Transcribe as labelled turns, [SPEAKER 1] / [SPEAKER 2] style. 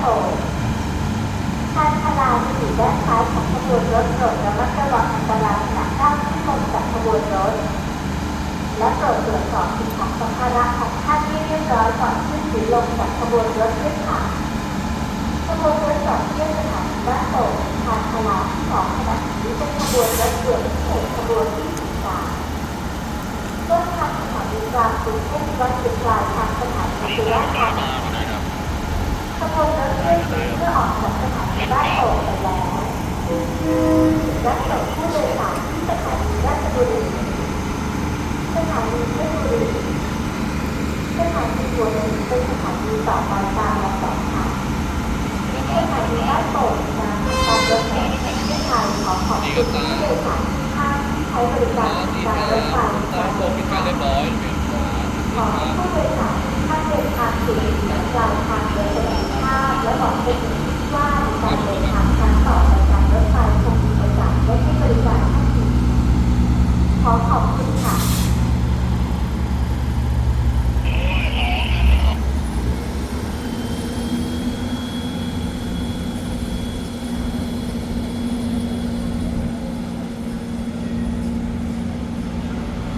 [SPEAKER 1] โป่งทางพลาที่อยู่ด้านซ้ายของขบวนรถโปรดระมัดระวังอันตรายขณะก้าวขึ้นลงจากขบวนรถ และโปรดตรวจสอบสิ่งของสัมภาระของท่านให้เรียบร้อยก่อนขึ้นหรือลงจากขบวนรถด้วยค่ะขบวนรถจอดเทียบสถานีบ้านโป่งทางพลาที่สองขณะนี้เป็นขบวนรถด่วนพิเศษขบวนที่สิบสามต้นทางสถานีกลางกรุงเทพวัดจุฬาทางสถานีสุราษฎร์ธานี ขบวนรถเลื่อนเพื่อออกจากสถานีบ้านโป่งไปแล้ว และส่งผู้โดยสารที่สถานีราชบุรีสถานีเพชรบุรีสถานีบัวหินเป็นสถานีต่อไปตามลำดับค่ะสถานีบ้านโป่งนะการรถไฟแห่งประเทศไทยขอขอบคุณผู้โดยสารทุกท่านที่ใช้บริการการรถไฟ
[SPEAKER 2] ตามโปรปิดการเรียบร้อย
[SPEAKER 1] ขอผู้โดยสารท่านเดินทางสู่จุดหมายปลายทาง